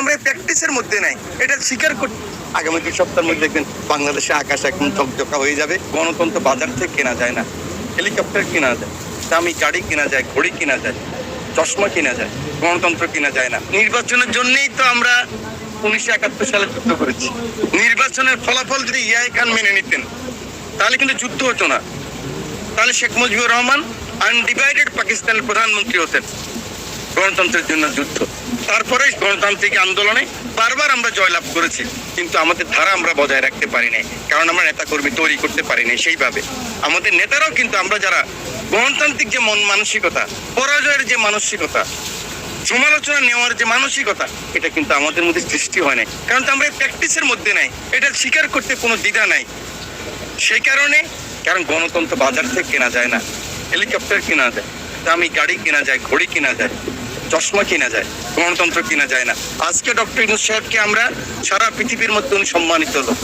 আমরা প্র্যাকটিসের মধ্যে নাই। এটা স্বীকার কর আগামী দুই সপ্তাহের মধ্যে দেখবেন বাংলাদেশে আকাশ একদম চকচকা হয়ে যাবে। গণতন্ত্র বাজার থেকে কেনা যায় না। হেলিকপ্টার কেনা যায়, দামি গাড়ি কেনা যায়, ঘড়ি কেনা যায়, চশমা কেনা যায়, গণতন্ত্র কেনা যায় না। নির্বাচনের জন্যই তো আমরা উনিশশো একাত্তর সালে যুদ্ধ করেছি। নির্বাচনের ফলাফল যদি ইয়াই খান মেনে নিতেন, তাহলে কিন্তু যুদ্ধ হতো না। তাহলে শেখ মুজিবুর রহমান আনডিভাইডেড পাকিস্তানের প্রধানমন্ত্রী হতেন। গণতন্ত্রের জন্য যুদ্ধ। তারপরে গণতান্ত্রিক আন্দোলনে বারবার আমরা জয়লাভ করেছি। কিন্তু আমাদের ধারা আমরা বজায় রাখতে পারি নাই, কারণ আমরা নেতা কর্মী তৈরি করতে পারি নাই সেইভাবে। আমাদের নেতারাও কিন্তু আমরা যারা গণতান্ত্রিক যে মন মানসিকতা, পরাজয়ের যে মানসিকতা, সমালোচনা নেওয়ার যে মানসিকতা, এটা কিন্তু আমাদের মধ্যে সৃষ্টি হয় নাই। কারণ তো আমরা প্র্যাকটিসের মধ্যে নাই, এটা স্বীকার করতে কোনো দ্বিধা নাই। সেই কারণে, কারণ গণতন্ত্র বাজার থেকে কেনা যায় না হেলিকপ্টার কেনা যায়, দামি গাড়ি কেনা যায়, ঘড়ি কেনা যায়। চশমা কেনা যায়, গণতন্ত্র কেনা যায় না। আজকে ডক্টর ইনুস সাহেবকে আমরা সারা পৃথিবীর মধ্যে উনি সম্মানিত লোক।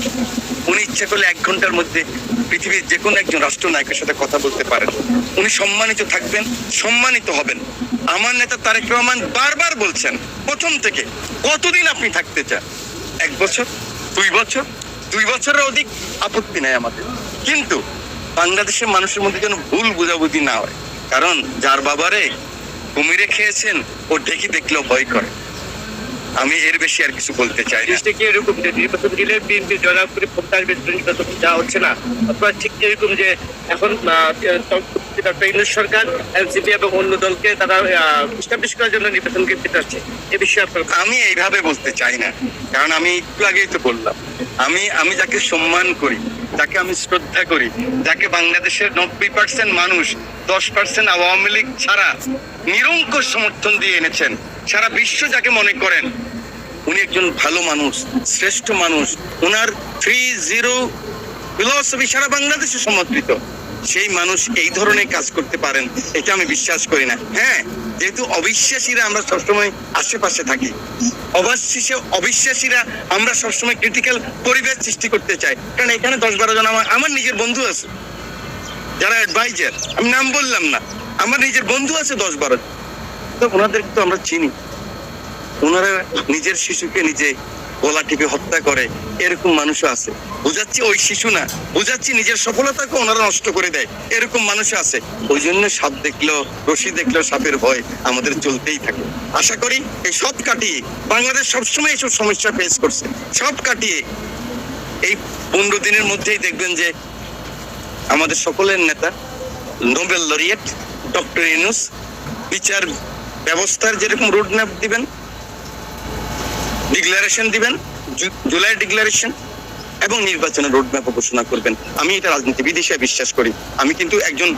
উনি ইচ্ছে করলে এক ঘণ্টার মধ্যে পৃথিবীর যে কোনো একজন রাষ্ট্রনায়কের সাথে কথা বলতে পারেন। উনি সম্মানিত থাকবেন, সম্মানিত হবেন। আমার নেতা তারেক রহমান বারবার বলছেন, প্রথম থেকে, কতদিন আপনি থাকতে চান? এক বছর, দুই বছর, দুই বছরের অধিক আপত্তি নাই আমাদের। কিন্তু বাংলাদেশের মানুষের মধ্যে যেন ভুল বোঝাবুঝি না হয়। কারণ যার বাবারে কুমিরে খেয়েছেন ও দেখি দেখলেও ভয় করে। আমি এর বেশি আর কিছু বলতে চাই না। কি এরকম যে নির্বাচন দিলে বিএনপি জয়লাভ করে ক্ষমতা আসবে নির্বাচন যাওয়া হচ্ছে না? অথবা ঠিক এরকম যে এখন ডক্টর সরকার এনসিপি এবং অন্য দলকে তারা স্টাবলিশ করার জন্য নির্বাচন করতে চাচ্ছে এ বিষয়ে আপনার আমি এইভাবে বলতে চাই না। কারণ আমি একটু আগেই তো বললাম আমি আমি যাকে সম্মান করি যাকে আমি শ্রদ্ধা করি যাকে বাংলাদেশের নব্বই পার্সেন্ট মানুষ দশ পার্সেন্ট আওয়ামী লীগ ছাড়া নিরঙ্কুশ সমর্থন দিয়ে এনেছেন সারা বিশ্ব যাকে মনে করেন, উনি একজন ভালো মানুষ, শ্রেষ্ঠ মানুষ। ওনার থ্রি জিরো ফিলসফি সারা বাংলাদেশে সমর্থিত। সেই মানুষ এই ধরনের কাজ করতে পারেন, এটা আমি বিশ্বাস করি না। হ্যাঁ যেহেতু অবিশ্বাসীরা আমরা সবসময় আশেপাশে থাকি অবিশ্বাসী অবিশ্বাসীরা আমরা সবসময় ক্রিটিক্যাল পরিবেশ সৃষ্টি করতে চাই। কারণ এখানে দশ বারো জন আমার আমার নিজের বন্ধু আছে, যারা অ্যাডভাইজার আমি নাম বললাম না, আমার নিজের বন্ধু আছে দশ বারো জন। তো ওনাদের তো আমরা চিনি। ওনারা নিজের শিশুকে নিজে গলা টিপে হত্যা করে, এরকম মানুষও আছে। বুঝাচ্ছি ওই শিশু না, বুঝাচ্ছি নিজের সফলতাকে ওনারা নষ্ট করে দেয়, এরকম মানুষ আছে। ওই জন্য সাপ দেখলেও, রশি দেখলেও সাপের ভয় আমাদের চলতেই থাকে। আশা করি এই সব কাটিয়ে, বাংলাদেশ সবসময় এইসব সমস্যা ফেস করছে। সব কাটিয়ে, এই পনেরো দিনের মধ্যেই দেখবেন যে আমাদের সকলের নেতা, নোবেল লরিয়েট ডক্টর ইনুস বিচার ব্যবস্থার যেরকম রোড ম্যাপ দিবেন ডিক্লারেশন দিবেন জুলাই ডিক্লারেশন এবং নির্বাচনের রোড ম্যাপ ঘোষণা করবেন। আমি এটা রাজনীতিবিদ হিসেবে বিশ্বাস করি। আমি কিন্তু একজন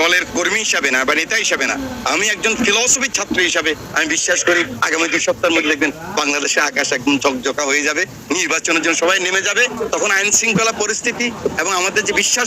দলের কর্মী হিসাবে না বা নেতা হিসাবে না। আমি একজন ফিলসফির ছাত্র হিসাবে আমি বিশ্বাস করি, আগামী দুই সপ্তাহের মধ্যে দেখবেন বাংলাদেশে আকাশ একদম চকচকা হয়ে যাবে। নির্বাচনের জন্য সবাই নেমে যাবে। তখন আইন শৃঙ্খলা পরিস্থিতি এবং আমাদের যে বিশ্বাস